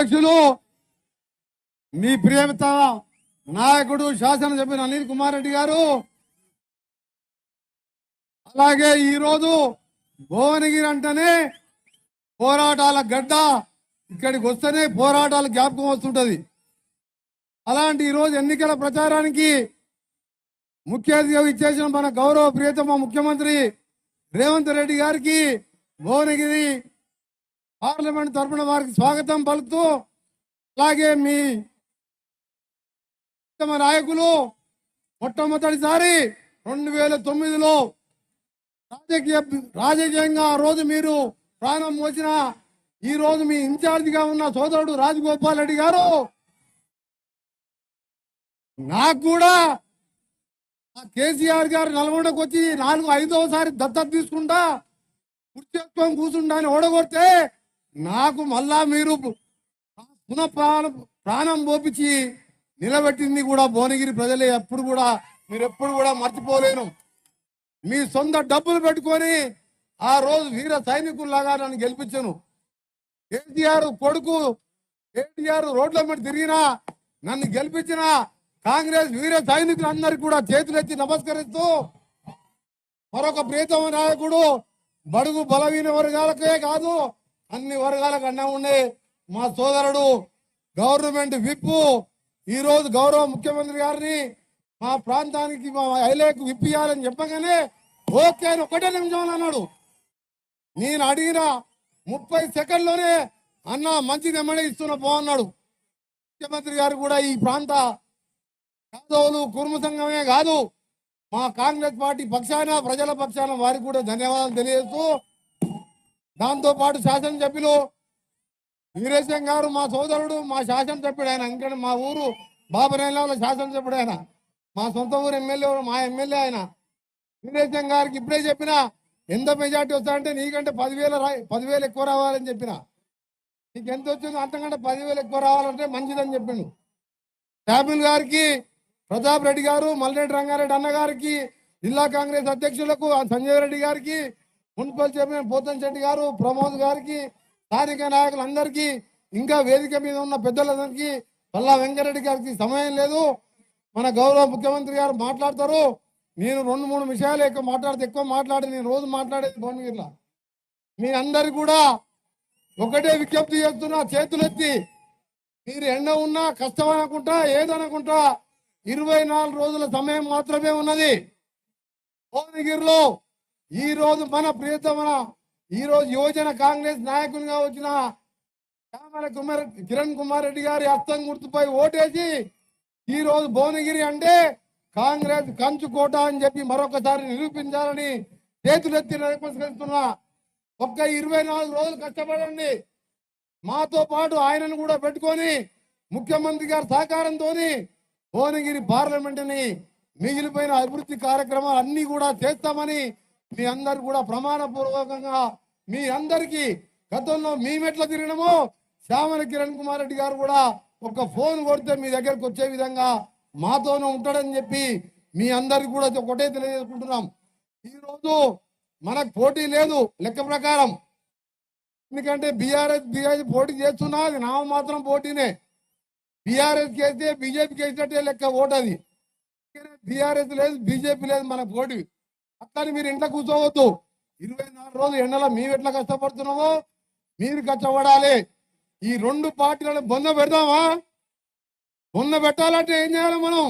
అధ్యక్షులు మీ ప్రియత నాయకుడు శాసనసభ్యులు అనిల్ కుమార్ రెడ్డి గారు అలాగే ఈ రోజు భువనగిరి అంటేనే పోరాటాల గడ్డ ఇక్కడికి వస్తేనే పోరాటాల జ్ఞాపకం వస్తుంటది. అలాంటి ఈ రోజు ఎన్నికల ప్రచారానికి ముఖ్య అతిథిగా ఇచ్చేసిన మన గౌరవ ప్రియతమ ముఖ్యమంత్రి రేవంత్ రెడ్డి గారికి భువనగిరి పార్లమెంట్ తరఫున వారికి స్వాగతం పలుకుతూ అలాగే మీ ఉత్తమ నాయకులు మొట్టమొదటిసారి రెండు వేల తొమ్మిదిలో రాజకీయ రాజకీయంగా ఆ రోజు మీరు ప్రాణం మోసిన ఈ రోజు మీ ఇన్ఛార్జిగా ఉన్న సోదరుడు రాజగోపాల్ రెడ్డి గారు నాకు కూడా కేసీఆర్ గారు నల్గొండకు వచ్చి నాలుగు ఐదవసారి దత్తత తీసుకుంటా కుర్చేసుకొని కూర్చుంటా అని ఓడగొడితే నాకు మళ్ళా మీరు పునః ప్రాణం ప్రాణం పోపించి నిలబెట్టింది కూడా భువనగిరి ప్రజలే. ఎప్పుడు కూడా మీరు ఎప్పుడు కూడా మర్చిపోలేను. మీ సొంత డబ్బులు పెట్టుకొని ఆ రోజు వీర సైనికుల్లాగా నన్ను గెలిపించను. కేసీఆర్ కొడుకు కేటీఆర్ రోడ్ల మీద తిరిగినా నన్ను గెలిపించిన కాంగ్రెస్ వీర సైనికులందరికీ కూడా చేతులెత్తి నమస్కరిస్తూ మరొక ప్రియతమ నాయకుడు బడుగు బలహీన వర్గాలకే కాదు అన్ని వర్గాలకు అన్నా ఉండే మా సోదరుడు గవర్నమెంట్ విప్పు. ఈ రోజు గౌరవ ముఖ్యమంత్రి గారిని మా ప్రాంతానికి మా ఐలేకు విప్పియాలని చెప్పగానే ఓకే అని ఒకటే నిమిషం అన్నాడు. నేను అడిగిన ముప్పై సెకండ్లోనే అన్న మంచి ఎమ్మెల్యే ఇస్తున్న పోన్నాడు ముఖ్యమంత్రి గారు కూడా ఈ ప్రాంత యాదవులు కుర్మ సంఘమే కాదు మా కాంగ్రెస్ పార్టీ పక్షాన ప్రజల పక్షాన వారికి కూడా ధన్యవాదాలు తెలియజేస్తూ దాంతోపాటు శాసనసభ్యులు వీరేశం గారు మా సోదరుడు మా శాసనసభ్యుడు ఆయన. ఇంకా మా ఊరు బాబరేళ్ళ శాసనసభ్యుడు ఆయన. మా సొంత ఊరు ఎమ్మెల్యే మా ఎమ్మెల్యే ఆయన. వీరేశం గారికి ఇప్పుడే చెప్పిన ఎంత మెజార్టీ వస్తాడంటే నీకంటే పదివేల పదివేలు ఎక్కువ రావాలని చెప్పిన. నీకు ఎంత వచ్చిందో అంతకంటే పదివేలు ఎక్కువ రావాలంటే మంచిదని చెప్పిండు. శాబిల్ గారికి ప్రతాప్ రెడ్డి గారు మల్లెడ్డి రంగారెడ్డి అన్న గారికి జిల్లా కాంగ్రెస్ అధ్యక్షులకు సంజయ్ రెడ్డి గారికి మున్సిపల్ చైర్మన్ పోతన్ శెట్టి గారు ప్రమోద్ గారికి స్థానిక నాయకులందరికీ ఇంకా వేదిక మీద ఉన్న పెద్దలందరికీ పల్లా వెంకరెడ్డి గారికి సమయం లేదు. మన గౌరవ ముఖ్యమంత్రి గారు మాట్లాడతారు. నేను రెండు మూడు విషయాలు ఎక్కువ మాట్లాడితే ఎక్కువ మాట్లాడి నేను రోజు మాట్లాడేది భువనగిరిలో. మీ అందరు కూడా ఒకటే విజ్ఞప్తి చేస్తున్నా చేతులెత్తి మీరు ఎండ ఉన్నా కష్టం అనుకుంటా ఏదనుకుంటా ఇరవై నాలుగు రోజుల సమయం మాత్రమే ఉన్నది. భువనగిరిలో ఈ రోజు మన ప్రియతమన ఈ రోజు యువజన కాంగ్రెస్ నాయకునిగా వచ్చిన శ్యామల కుమార్ కిరణ్ కుమార్ రెడ్డి గారి అర్థం గుర్తుపై ఓటేసి ఈ రోజు భువనగిరి అంటే కాంగ్రెస్ కంచుకోట అని చెప్పి మరొకసారి నిరూపించాలని చేతులెత్తి నమస్కరిస్తున్నా ఒక్క ఇరవై నాలుగు రోజులు కష్టపడండి. మాతో పాటు ఆయనను కూడా పెట్టుకొని ముఖ్యమంత్రి గారి సహకారంతో భువనగిరి పార్లమెంట్ని మిగిలిపోయిన అభివృద్ధి కార్యక్రమాలు అన్ని కూడా చేస్తామని మీ అందరు కూడా ప్రమాణ పూర్వకంగా మీ అందరికీ గతంలో మేమెట్లా తిరగడము శ్యామల కిరణ్ కుమార్ రెడ్డి గారు కూడా ఒక ఫోన్ కొడితే మీ దగ్గరకు వచ్చే విధంగా మాతోనే ఉంటాడని చెప్పి మీ అందరికి కూడా ఒకటే తెలియజేసుకుంటున్నాం. ఈరోజు మనకు పోటీ లేదు లెక్క ప్రకారం. ఎందుకంటే బీఆర్ఎస్ బీఆర్ఎస్ పోటీ చేస్తున్నా అది నామ మాత్రం పోటీనే. బీఆర్ఎస్ అయితే బీజేపీకి వేసినట్టే లెక్క ఓటు అది బీఆర్ఎస్ లేదు బీజేపీ లేదు మనకు పోటీ. అట్లని మీరు ఇంట్లో కూర్చోవద్దు. ఇరవై నాలుగు రోజులు ఎండలో మేము ఎట్లా కష్టపడుతున్నామో మీరు కష్టపడాలి. ఈ రెండు పార్టీలను బొంద పెడదామా? బొంద పెట్టాలంటే ఏం చేయాలి మనం?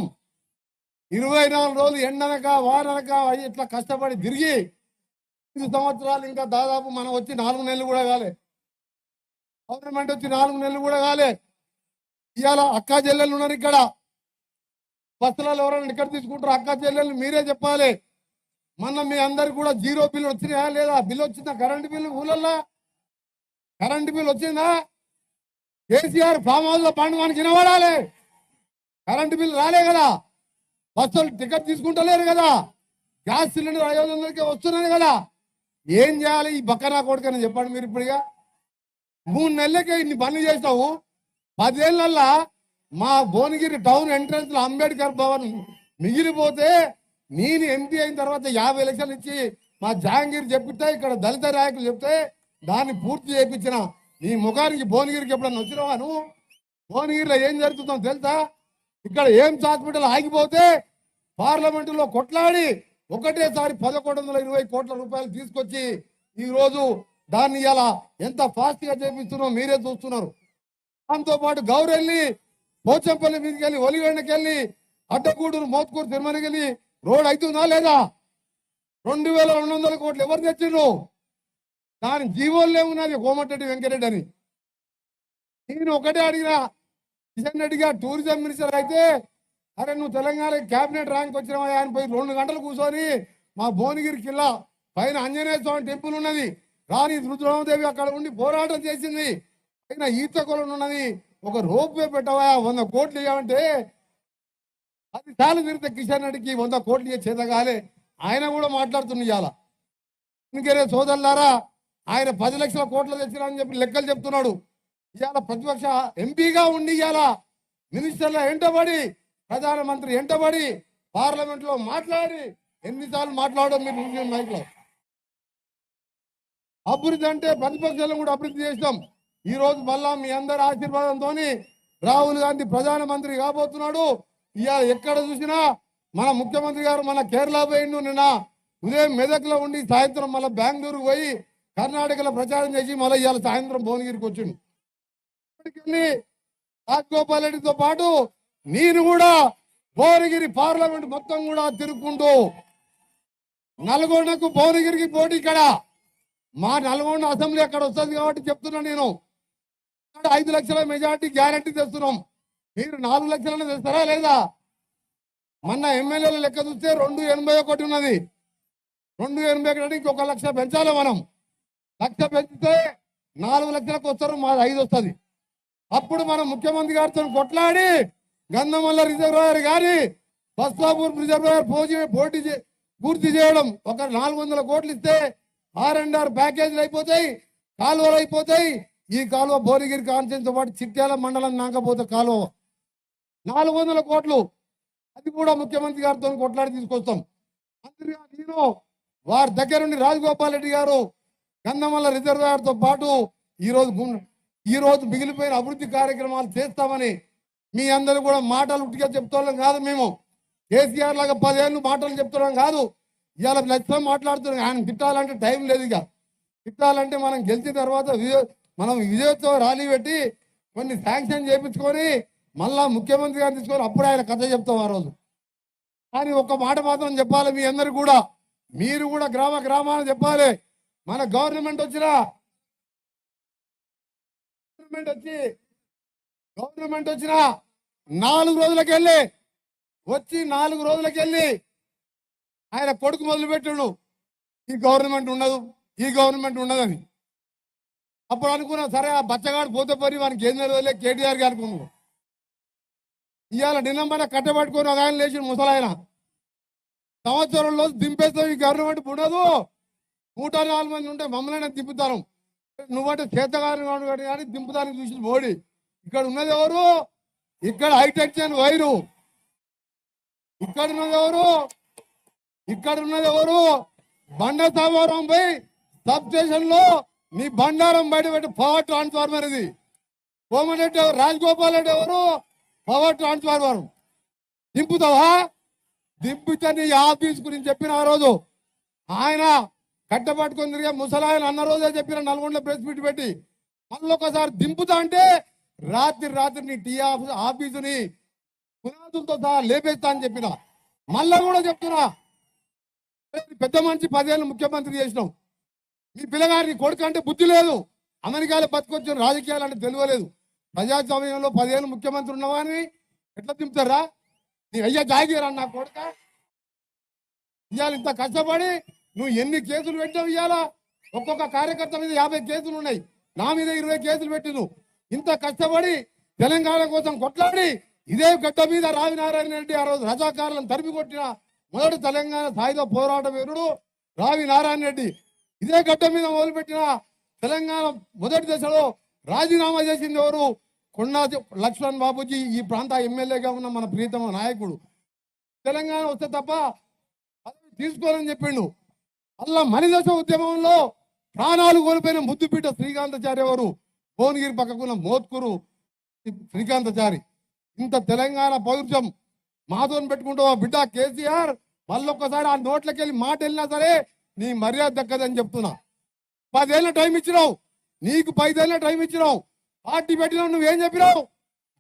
ఇరవై నాలుగు రోజులు ఎండనక వారనక అవి ఇట్లా కష్టపడి తిరిగి ఐదు సంవత్సరాలు ఇంకా దాదాపు మనం వచ్చి నాలుగు నెలలు కూడా కాలే. గవర్నమెంట్ వచ్చి నాలుగు నెలలు కూడా కాలే. ఇవాళ అక్కా చెల్లెలు ఉన్నారు ఇక్కడ. బస్సులలో ఎవరైనా ఇక్కడ తీసుకుంటారు అక్కా చెల్లెలు మీరే చెప్పాలి. మొన్న మీ అందరికి కూడా జీరో బిల్ వచ్చినాయా లేదా? బిల్ వచ్చిందా? కరెంట్ బిల్ ఊళ్ళల్లో? కరెంట్ బిల్ వచ్చిందా? కేసీఆర్ ఫామ్ హౌస్లో పండుగ వినబడాలి. కరెంట్ బిల్ రాలే కదా. బస్సులు టికెట్ తీసుకుంటలేరు కదా. గ్యాస్ సిలిండర్ ఐదు వందలకే వస్తున్నాను కదా. ఏం చేయాలి? ఈ బక్కనా కొడుకని చెప్పండి మీరు ఇప్పుడుగా. మూడు నెలలకే ఇన్ని పనులు చేస్తావు పదేళ్ళల్లా మా భువనగిరి టౌన్ ఎంట్రన్స్లో అంబేద్కర్ భవన్ మిగిలిపోతే నేను ఎంపీ అయిన తర్వాత యాభై లక్షలు ఇచ్చి మా జహాంగీర్ చెప్పితే ఇక్కడ దళిత నాయకులు చెప్తే దాన్ని పూర్తి చేయించిన నీ ముఖానికి భువనగిరికి ఎప్పుడన్నా వచ్చినావా నువ్వు? భువనగిరిలో ఏం జరుగుతుందో తెలుసా? ఇక్కడ ఏం హాస్పిటల్ ఆగిపోతే పార్లమెంటులో కొట్లాడి ఒకటేసారి పదకొండు వందల ఇరవై కోట్ల రూపాయలు తీసుకొచ్చి ఈరోజు దాన్ని ఇలా ఎంత ఫాస్ట్గా చేపిస్తున్నారో మీరే చూస్తున్నారు. దాంతోపాటు గౌరెల్లి పోచంపల్లి మీదకి వెళ్ళి ఒలిగండకి వెళ్ళి అడ్డగూడూరు మోత్కూరు తిరుమలకి వెళ్ళి రోడ్ అవుతుందా లేదా? రెండు వేల రెండు వందల కోట్లు ఎవరు తెచ్చిండ్రు? దాని జీవోల్లో ఉన్నది కోమటిరెడ్డి వెంకరెడ్డి అని. నేను ఒకటే అడిగినా కిషన్ రెడ్డి గారు టూరిజం మినిస్టర్ అయితే అరే నువ్వు తెలంగాణ క్యాబినెట్ ర్యాంక్ వచ్చినావా ఆయన పోయి రెండు గంటలు కూర్చొని మా భువనగిరి కిల్లా పైన ఆంజనేయ స్వామి టెంపుల్ ఉన్నది. రాణి రుద్రమదేవి అక్కడ ఉండి పోరాటం చేసింది. పైన ఈత కొలను ఉన్నది. ఒక రోప్ వే పెట్టవా వంద కోట్లు ఇవ్వమంటే అది చాలు తిరిగితే కిషన్ రెడ్డికి వంద కోట్లు చేత కాలే ఆయన కూడా మాట్లాడుతున్న ఇవాళ ఇంకేరే సోదరులారా ఆయన పది లక్షల కోట్లు తెచ్చినా అని చెప్పి లెక్కలు చెప్తున్నాడు. ఇవాళ ప్రతిపక్ష ఎంపీగా ఉండి ఇవాళ మినిస్టర్ల ఎంటబడి ప్రధానమంత్రి ఎంటబడి పార్లమెంట్లో మాట్లాడి ఎన్నిసార్లు మాట్లాడడం మీరు చూసిన అభివృద్ధి అంటే ప్రతిపక్షాలను కూడా అభివృద్ధి చేసినాం. ఈ రోజు మళ్ళా మీ అందరి ఆశీర్వాదంతో రాహుల్ గాంధీ ప్రధానమంత్రి కాబోతున్నాడు. ఇవాళ ఎక్కడ చూసినా మన ముఖ్యమంత్రి గారు మన కేరళ పోయిండు నిన్న. ఉదయం మెదక్లో ఉండి సాయంత్రం మళ్ళీ బెంగళూరు పోయి కర్ణాటకలో ప్రచారం చేసి మళ్ళీ ఇవాళ సాయంత్రం భువనగిరికి వచ్చిండు. రాజగోపాల్ రెడ్డితో పాటు నేను కూడా భువనగిరి పార్లమెంట్ మొత్తం కూడా తిరుక్కుంటూ నల్గొండకు భువనగిరికి పోటీ ఇక్కడ. మా నల్గొండ అసెంబ్లీ అక్కడ వస్తుంది కాబట్టి చెప్తున్నా నేను. ఇక్కడ ఐదు లక్షల మెజార్టీ గ్యారంటీ తెస్తున్నాం. మీరు నాలుగు లక్షలను తెస్తారా లేదా? మొన్న ఎమ్మెల్యేల లెక్క చూస్తే రెండు ఎనభై ఒకటి ఉన్నది. రెండు ఎనభై ఒకటి ఇంకొక లక్ష పెంచాలి మనం. లక్ష పెంచితే నాలుగు లక్షలకు వస్తారు మాది ఐదు వస్తుంది. అప్పుడు మనం ముఖ్యమంత్రి గారితో కొట్లాడి గంధమల్ల రిజర్వాయర్ గాని బస్లాపూర్ రిజర్వాయర్ పోటీ పోటీ చే- పూర్తి చేయడం ఒక నాలుగు వందల కోట్లు ఇస్తే ఆర్ అండ్ ఆర్ ప్యాకేజీలు అయిపోతాయి కాలువలు అయిపోతాయి. ఈ కాలువ భువనగిరి కాన్సెన్స్ పాటు చిట్యాల మండలం నాకపోతే కాలువ. నాలుగు వందల కోట్లు. అది కూడా ముఖ్యమంత్రి గారితో కొట్లాడి తీసుకొస్తాం. మంత్రిగా నేను వారి దగ్గరుండి రాజగోపాల్ రెడ్డి గారు గంధమల్ల రిజర్వాయర్తో పాటు ఈరోజు ఈరోజు ఈ రోజు మిగిలిపోయిన అభివృద్ధి కార్యక్రమాలు చేస్తామని మీ అందరూ కూడా మాటలు ఉట్టిగా చెప్తున్నాం కాదు మేము. కేసీఆర్ లాగా పదేళ్ళు మాటలు చెప్తున్నాం కాదు. ఇవాళ లక్ష్యం మాట్లాడుతున్నాం. ఆయన తిట్టాలంటే టైం లేదు ఇక. తిట్టాలంటే మనం గెలిచిన తర్వాత మనం విజయోత్సవ ర్యాలీ పెట్టి కొన్ని శాంక్షన్ చేయించుకొని మళ్ళా ముఖ్యమంత్రి గారిని తీసుకొని అప్పుడు ఆయన కథ చెప్తాం ఆ రోజు. కానీ ఒక మాట మాత్రం చెప్పాలి మీ అందరు కూడా. మీరు కూడా గ్రామ గ్రామాన్ని చెప్పాలి. మన గవర్నమెంట్ వచ్చినా గవర్నమెంట్ వచ్చి గవర్నమెంట్ వచ్చిన నాలుగు రోజులకి వెళ్ళి వచ్చి నాలుగు రోజులకి వెళ్ళి ఆయన కొడుకు మొదలుపెట్టాడు. ఈ గవర్నమెంట్ ఉండదు ఈ గవర్నమెంట్ ఉండదని. అప్పుడు అనుకున్నా సరే ఆ బచ్చగాడు పోతే పని వానికి ఏం తెలియదులే కేటీఆర్ గారు అనుకున్నాడు ఇవాళ నిన్నమ్మన కట్టబట్టుకొని ఒక ఆయన లేచి ముసలాయన. సంవత్సరంలో దింపేస్తాం ఈ గవర్నమెంట్ ఉండదు నూట నాలుగు మంది ఉంటే మమ్మల్ని దింపుతారు. నువ్వంటే చేతగారు కానీ దింపుతానికి చూసి మోడీ. ఇక్కడ ఉన్నది ఎవరు? ఇక్కడ హైటెన్షన్ వైరు. ఇక్కడ ఉన్నది ఎవరు? ఇక్కడ ఉన్నది ఎవరు? బండ సామారం పోయి సబ్ స్టేషన్లో నీ బండారం బయట పెట్టి పవర్ ట్రాన్స్ఫార్మర్ ఇది. కోమరెడ్డి ఎవరు? రాజగోపాల్ రెడ్డి ఎవరు? పవర్ ట్రాన్స్ఫార్మర్ దింపుతావా? దింపితే నీ ఆఫీస్ గురించి చెప్పిన ఆ రోజు. ఆయన కట్టపట్టుకొని తిరిగే ముసలాయన అన్న రోజే చెప్పిన నల్గొండలో ప్రెస్ మీట్ పెట్టి మళ్ళీ ఒకసారి దింపుతా అంటే రాత్రి రాత్రి నీ టీ ఆఫీస్ ఆఫీసుని పునాదులతో సహా లేపేస్తా అని చెప్పిన. మళ్ళా కూడా చెప్తున్నా. పెద్ద మనిషి పదేళ్ళు ముఖ్యమంత్రి చేసినావు మీ పిల్లగారిని కొడుకు అంటే బుద్ధి లేదు. అమెరికాలో బతికొచ్చిన రాజకీయాలు అంటే తెలియలేదు. ప్రజాస్వామ్యంలో పదిహేను ముఖ్యమంత్రి ఉన్నావా అని ఎట్లా దింపుతారా నీ అయ్యా జాగిరా నా కొడుక. ఇవాళ ఇంత కష్టపడి నువ్వు ఎన్ని కేసులు పెట్టావు ఇవాళ ఒక్కొక్క కార్యకర్త మీద యాభై కేసులు ఉన్నాయి. నా మీద ఇరవై కేసులు పెట్టి నువ్వు ఇంత కష్టపడి తెలంగాణ కోసం కొట్లాడి ఇదే గడ్డ మీద రావినారాయణ రెడ్డి ఆ రోజు రజాకారులను తరిమి కొట్టిన మొదటి తెలంగాణ సాయుధ పోరాట వీరుడు రావి నారాయణ రెడ్డి. ఇదే గడ్డ మీద మొదలుపెట్టిన తెలంగాణ మొదటి దశలో రాజీనామా చేసింది ఎవరు? కొండా లక్ష్మణ్ బాబుజీ ఈ ప్రాంత ఎమ్మెల్యేగా ఉన్న మన ప్రీతమ నాయకుడు. తెలంగాణ వస్తే తప్ప పదవి తీసుకోవాలని చెప్పిండు. అలా మణిదశ ఉద్యమంలో ప్రాణాలు కోల్పోయిన ముద్దుపీట శ్రీకాంతచారి ఎవరు? భువనగిరి పక్కకున్న మోత్కూరు శ్రీకాంతచారి. ఇంత తెలంగాణ పౌరుషం మాధవన్ పెట్టుకుంటావా బిడ్డ కేసీఆర్ మళ్ళొక్కసారి ఆ నోట్లకి వెళ్ళి మాట వెళ్ళినా సరే నీ మర్యాద దక్కదని చెప్తున్నా. పదేళ్ళ టైం ఇచ్చినావు. నీకు పైదేళ్ళ టైం ఇచ్చినావు. పార్టీ పెట్టినావు నువ్వేం చెప్పినావు?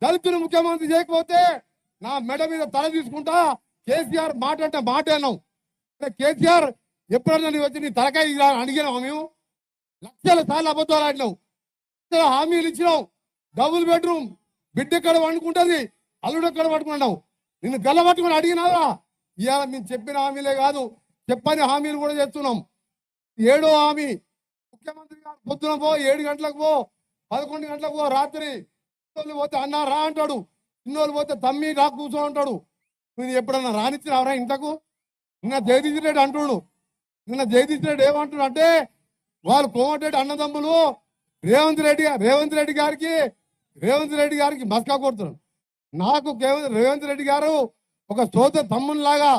దళితులు ముఖ్యమంత్రి చేయకపోతే నా మెడ మీద తల తీసుకుంటా కేసీఆర్ మాట అంటే మాట అన్నావు. కేసీఆర్ ఎప్పుడన్నా నీ వచ్చి నీ తలకాయ అడిగినావు మేము? లక్షల సార్లు అబద్ధాలు ఆడినావు. హామీలు ఇచ్చినావు. డబుల్ బెడ్రూమ్ బిడ్డ ఎక్కడ వండుకుంటది అల్లుడు ఎక్కడ పట్టుకున్నావు నిన్ను గల్ల పట్టుకుని అడిగినావా? ఇవాళ మేము చెప్పిన హామీలే కాదు చెప్పని హామీలు కూడా చేస్తున్నాం. ఏడో హామీ ముఖ్యమంత్రి గారు పొద్దున పో ఏడు గంటలకు పో పదకొండు గంటలకు పో రాత్రి ఇన్నోళ్ళు పోతే అన్న రా అంటాడు. ఇన్నోళ్ళు పోతే తమ్మి రా కూర్చో అంటాడు. నువ్వు ఎప్పుడన్నా రానిచ్చినావరా ఇంతకు? నిన్న జగదీష్ రెడ్డి అంటుడు. నిన్న జగదీష్ రెడ్డి ఏమంటుడు అంటే వాళ్ళు కోమటిరెడ్డి అన్నదమ్ములు రేవంత్ రెడ్డి రేవంత్ రెడ్డి గారికి రేవంత్ రెడ్డి గారికి మస్కా కొడుతున్నాడు నాకు రేవంత్ రెడ్డి గారు ఒక సోద తమ్మునిలాగా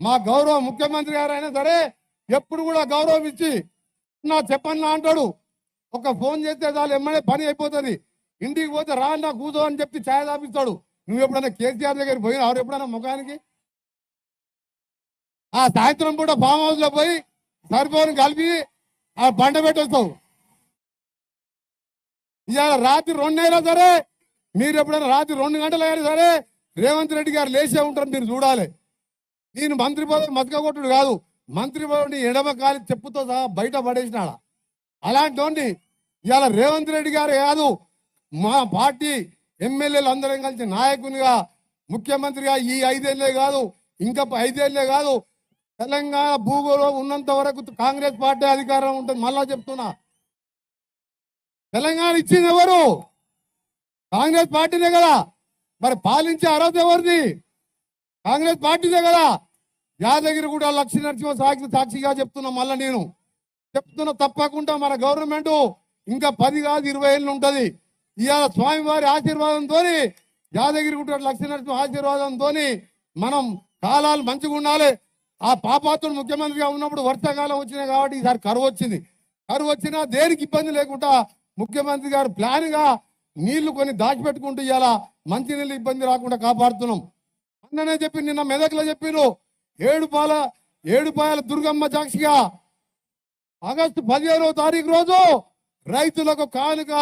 మా గౌరవ ముఖ్యమంత్రి గారు అయినా సరే ఎప్పుడు కూడా గౌరవం ఇచ్చి నా చెప్పన్నా అంటాడు. ఒక ఫోన్ చేస్తే చాలు ఎమ్మడే పని అయిపోతుంది. ఇంటికి పోతే రా నా కూతో అని చెప్పి ఛాయ తాపిస్తాడు. నువ్వు ఎప్పుడైనా కేసీఆర్ దగ్గర పోయిన ఎవరు ఎప్పుడైనా ముఖానికి? ఆ సాయంత్రం పూట ఫామ్ హౌస్లో పోయి సరిపోని కలిపి ఆ బండ పెట్టేస్తావు. ఇవాళ రాత్రి రెండైనా సరే మీరు ఎప్పుడైనా రాత్రి రెండు గంటలు అయినా సరే రేవంత్ రెడ్డి గారు లేచే ఉంటారు మీరు చూడాలి. నేను మంత్రి పదవి మతక కొట్టుడు కాదు. మంత్రి ఎడమ కాలి చెప్పుతో సహా బయట పడేసినాడ? అలాంటి ఇవాళ రేవంత్ రెడ్డి గారు కాదు మా పార్టీ ఎమ్మెల్యేలు అందరం కలిసి నాయకునిగా ముఖ్యమంత్రిగా ఈ ఐదేళ్ళే కాదు ఇంకా ఐదేళ్ళే కాదు తెలంగాణ భూగోళం ఉన్నంత వరకు కాంగ్రెస్ పార్టీ అధికారం ఉంటుంది మళ్ళా చెప్తున్నా. తెలంగాణ ఇచ్చింది ఎవరు? కాంగ్రెస్ పార్టీనే కదా. మరి పాలించే అర్హత ఎవరిది? కాంగ్రెస్ పార్టీనే కదా. యాదగిరి కూడా లక్ష్మీ నరసింహ సాక్షి సాక్షిగా చెప్తున్నా మళ్ళీ నేను. చెప్తున్నా తప్పకుండా మన గవర్నమెంట్ ఇంకా పది కాదు ఇరవై ఏళ్ళు ఉంటుంది. ఇవాళ స్వామివారి ఆశీర్వాదంతో యాదగిరి గుట్ట లక్ష్మీ నరసింహ ఆశీర్వాదంతో మనం కాలాలు మంచిగా ఉండాలి. ఆ పాపాత్రుడు ముఖ్యమంత్రిగా ఉన్నప్పుడు వర్షాకాలం వచ్చినాయి కాబట్టి ఈసారి కరువు వచ్చింది. కరువు వచ్చినా దేనికి ఇబ్బంది లేకుండా ముఖ్యమంత్రి గారు ప్లాన్గా నీళ్ళు కొన్ని దాచిపెట్టుకుంటూ ఇవాళ మంచినీళ్ళు ఇబ్బంది రాకుండా కాపాడుతున్నాం. అన్ననే చెప్పి నిన్న మెదక్లో చెప్పిరు ఏడుపాల ఏడుపాయల దుర్గమ్మ సాక్షిగా ఆగస్టు పదిహేనవ తారీఖు రోజు రైతులకు కానుక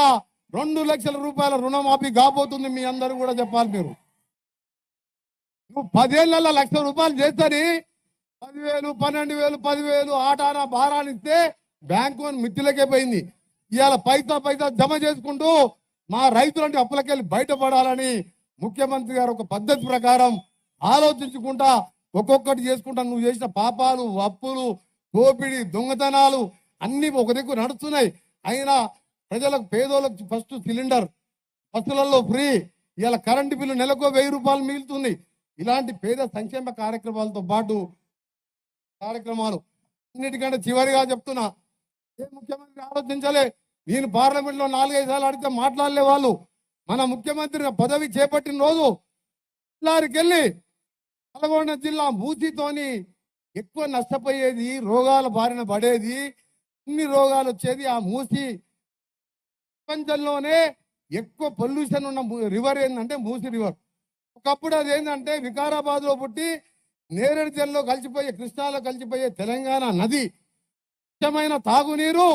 రెండు లక్షల రూపాయల రుణమాఫీ కాబోతుంది మీ అందరూ కూడా చెప్పాలి మీరు. నువ్వు పదేళ్ళలో లక్ష రూపాయలు చేస్తని పదివేలు పన్నెండు వేలు పదివేలు ఆటానా భారాలు ఇస్తే బ్యాంకు అని మిత్తులకే పోయింది. ఇవాళ పైసా పైసా జమ చేసుకుంటూ మా రైతులంటే అప్పులకెళ్ళి బయటపడాలని ముఖ్యమంత్రి గారు ఒక పద్ధతి ప్రకారం ఆలోచించుకుంటా ఒక్కొక్కటి చేసుకుంటా. నువ్వు చేసిన పాపాలు అప్పులు దోపిడి దొంగతనాలు అన్ని ఒక దిక్కు నడుస్తున్నాయి. అయినా ప్రజలకు పేదోళ్ళకి ఫస్ట్ సిలిండర్ బస్సులలో ఫ్రీ ఇలా కరెంటు బిల్లు నెలకు వెయ్యి రూపాయలు మిగులుతుంది ఇలాంటి పేద సంక్షేమ కార్యక్రమాలతో పాటు కార్యక్రమాలు అన్నిటికంటే చివరిగా చెప్తున్నా ఏ ముఖ్యమంత్రి ఆలోచించలే? నేను పార్లమెంట్లో నాలుగైదు సార్లు అడిగితే మాట్లాడలే వాళ్ళు. మన ముఖ్యమంత్రి పదవి చేపట్టిన రోజు వెళ్ళి నల్గొండ జిల్లా మూతితోని ఎక్కువ నష్టపోయేది రోగాల బారిన పడేది అన్ని రోగాలు వచ్చేది ఆ మూసి ప్రపంచంలోనే ఎక్కువ పొల్యూషన్ ఉన్న రివర్ ఏంటంటే మూసి రివర్. ఒకప్పుడు అది ఏంటంటే వికారాబాద్లో పుట్టి నేరేడు జల్లో కలిసిపోయే కృష్ణాలో కలిసిపోయే తెలంగాణ నది ముఖ్యమైన తాగునీరు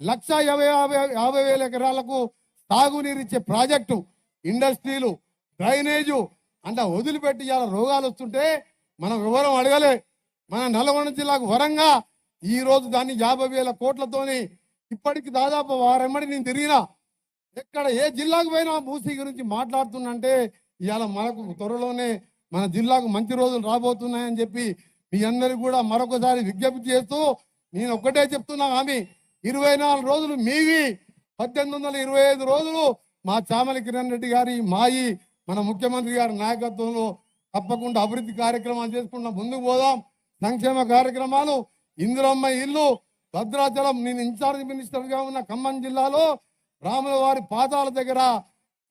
లక్ష యాభై యాభై యాభై వేల ఎకరాలకు తాగునీరు ఇచ్చే ప్రాజెక్టు ఇండస్ట్రీలు డ్రైనేజు అంటే వదిలిపెట్టి ఇలా రోగాలు వస్తుంటే మనం వివరం అడగలే. మన నల్గొండ జిల్లాకు వరంగా ఈ రోజు దాన్ని యాభై వేల కోట్లతోని ఇప్పటికి దాదాపు వారెమ్మడి నేను తిరిగినా. ఎక్కడ ఏ జిల్లాకు పోయినా మూసీ గురించి మాట్లాడుతుందంటే ఇవాళ మనకు త్వరలోనే మన జిల్లాకు మంచి రోజులు రాబోతున్నాయని చెప్పి మీ అందరికి కూడా మరొకసారి విజ్ఞప్తి చేస్తూ నేను ఒక్కటే చెప్తున్నా ఆమె ఇరవై నాలుగు రోజులు మీవి. పద్దెనిమిది వందల ఇరవై ఐదు రోజులు మా చామల కిరణ్ రెడ్డి గారి మాయి మన ముఖ్యమంత్రి గారి నాయకత్వంలో తప్పకుండా అభివృద్ధి కార్యక్రమాలు చేసుకుంటా ముందుకు పోదాం. సంక్షేమ కార్యక్రమాలు ఇందిరమ్మ ఇల్లు భద్రాచలం నేను ఇన్ఛార్జ్ మినిస్టర్గా ఉన్న ఖమ్మం జిల్లాలో రాముల వారి పాదాల దగ్గర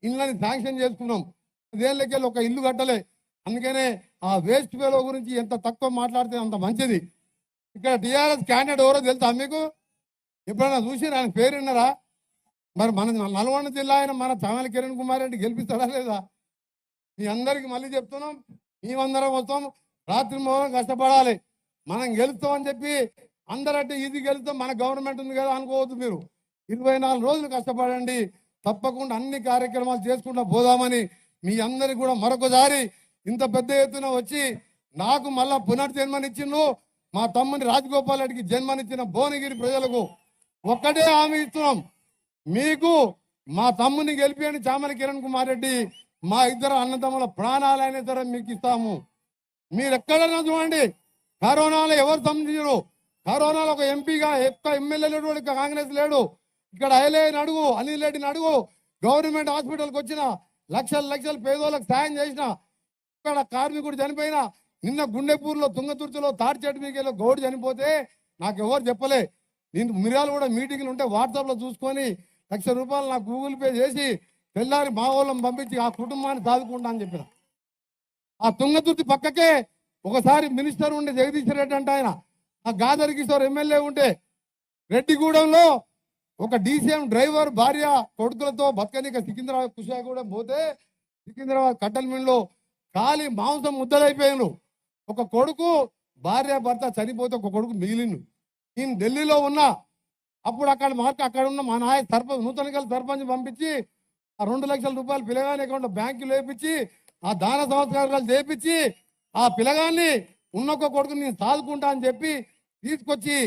ఇళ్ళని శాంక్షన్ చేసుకున్నాం. దేళ్ళకెళ్ళి ఒక ఇల్లు కట్టలే. అందుకనే ఆ వేస్ట్ వేలో గురించి ఎంత తక్కువ మాట్లాడితే అంత మంచిది. ఇక్కడ టీఆర్ఎస్ క్యాండిడేట్ ఎవరో తెలుసా మీకు? ఎప్పుడైనా చూసి ఆయన పేరున్నారా మరి మన నల్గొండ జిల్లా అయిన మన చామల కిరణ్ కుమార్ రెడ్డి గెలిపిస్తాడా లేదా? మీ అందరికి మళ్ళీ చెప్తున్నాం మేమందరం మొత్తం రాత్రి మొదలు కష్టపడాలి. మనం గెలుస్తామని చెప్పి అందరంటే ఇది గెలుస్తాం మన గవర్నమెంట్ ఉంది కదా అనుకోవద్దు మీరు. ఇరవై నాలుగు రోజులు కష్టపడండి. తప్పకుండా అన్ని కార్యక్రమాలు చేసుకుంటూ పోదామని మీ అందరికి కూడా మరొకసారి ఇంత పెద్ద ఎత్తున వచ్చి నాకు మళ్ళా పునర్జన్మనిచ్చిండు మా తమ్ముని రాజగోపాల్ రెడ్డికి జన్మనిచ్చిన భువనగిరి ప్రజలకు ఒక్కటే హామీ ఇస్తున్నాం. మీకు మా తమ్ముని గెలిపి అని చామల కిరణ్ కుమార్ రెడ్డి. మా ఇద్దరు అన్నదమ్ముల ప్రాణాలైన సరే మీకు ఇస్తాము. మీరు ఎక్కడన్నా చూడండి కరోనాలో ఎవరు సంబంధించరు కరోనాలో ఒక ఎంపీగా ఎక్క ఎమ్మెల్యే లేడు కాంగ్రెస్ లేడు. ఇక్కడ ఐలేని అడుగు అనిల్ రెడ్డిని అడుగు. గవర్నమెంట్ హాస్పిటల్కి వచ్చిన లక్షల లక్షల పేదోళ్ళకి సాయం చేసిన ఇక్కడ కార్మికుడు చనిపోయిన నిన్న గుండెపూర్లో తుంగతుర్తిలో తాడిచెట్టు మీకేలో గౌడు చనిపోతే నాకు ఎవరు చెప్పలే. నేను మిర్యాలు కూడా మీటింగ్లు ఉంటే వాట్సాప్లో చూసుకొని లక్ష రూపాయలు నాకు గూగుల్ పే చేసి తెల్లారి మా వాళ్ళని పంపించి ఆ కుటుంబాన్ని సాదుకుంటా అని చెప్పిన. ఆ తుంగతుర్తి పక్కకే ఒకసారి మినిస్టర్ ఉండే జగదీశ్వర్ రెడ్డి అంటే ఆయన. ఆ గాదర్ కిషోర్ ఎమ్మెల్యే ఉంటే రెడ్డిగూడెంలో ఒక డీసీఎం డ్రైవర్ భార్య కొడుకులతో బతకనిక సికింద్రాబాద్ కుషాగూడెం పోతే సికింద్రాబాద్ కట్టల్ మిల్లో కాలి మాంసం ముద్దలైపోయాను ఒక కొడుకు భార్య భర్త చనిపోతే ఒక కొడుకు మిగిలిను నేను ఢిల్లీలో ఉన్నా అప్పుడు అక్కడ మార్క్ అక్కడ ఉన్న మా నాయ సర్పంచ్ నూతన సర్పంచ్ పంపించి ఆ రెండు లక్షల రూపాయలు పిల్లగాని అకౌంట్ బ్యాంకు లేపించి ఆ దాన సంస్కారాలు చేపించి ఆ పిల్లగాన్ని ఉన్నొక్క కొడుకుని నేను సాదుకుంటా అని చెప్పి తీసుకొచ్చి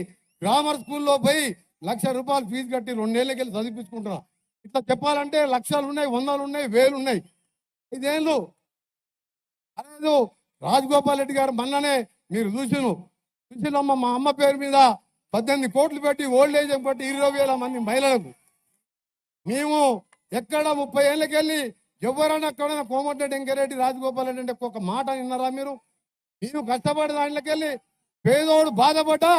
గ్రామర్ స్కూల్లో పోయి లక్ష రూపాయలు ఫీజు కట్టి రెండేళ్ళకి వెళ్ళి చదివించుకుంటున్నా ఇట్లా చెప్పాలంటే లక్షలు ఉన్నాయి వందలు ఉన్నాయి వేలు ఉన్నాయి. ఇదేళ్ళు అదే రాజగోపాల్ రెడ్డి గారు మొన్ననే మీరు చూసిను చూసినమ్మ మా అమ్మ పేరు మీద పద్దెనిమిది కోట్లు పెట్టి ఓల్డ్ ఏజ్ పెట్టి ఇరవై వేల మంది మహిళలకు. మేము ఎక్కడ ముప్పై ఏళ్ళకెళ్ళి ఎవరైనా ఎక్కడైనా కోమటిరెడ్డి వెంకరెడ్డి రాజగోపాల్ రెడ్డి అంటే ఒక మాట విన్నారా మీరు? మీరు కష్టపడి దాంట్లోకెళ్ళి పేదోడు బాధపడ్డా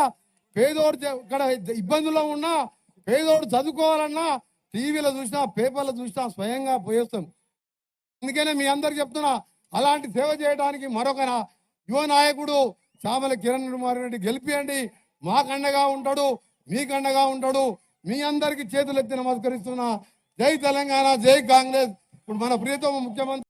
పేదోడు ఇక్కడ ఇబ్బందుల్లో ఉన్నా పేదోడు చదువుకోవాలన్నా టీవీలో చూసినా పేపర్లో చూసినా స్వయంగా పోయేస్తాం. అందుకనే మీ అందరికి చెప్తున్నా అలాంటి సేవ చేయడానికి మరొక యువ నాయకుడు చామల కిరణ్ కుమార్ రెడ్డి గెలిపియండి. మాకండగా ఉంటాడు మీకండగా ఉంటాడు. మీ అందరికి చేతులెత్తి నమస్కరిస్తున్నా. జై తెలంగాణ జై కాంగ్రెస్. ఇప్పుడు మన ప్రియతమ ముఖ్యమంత్రి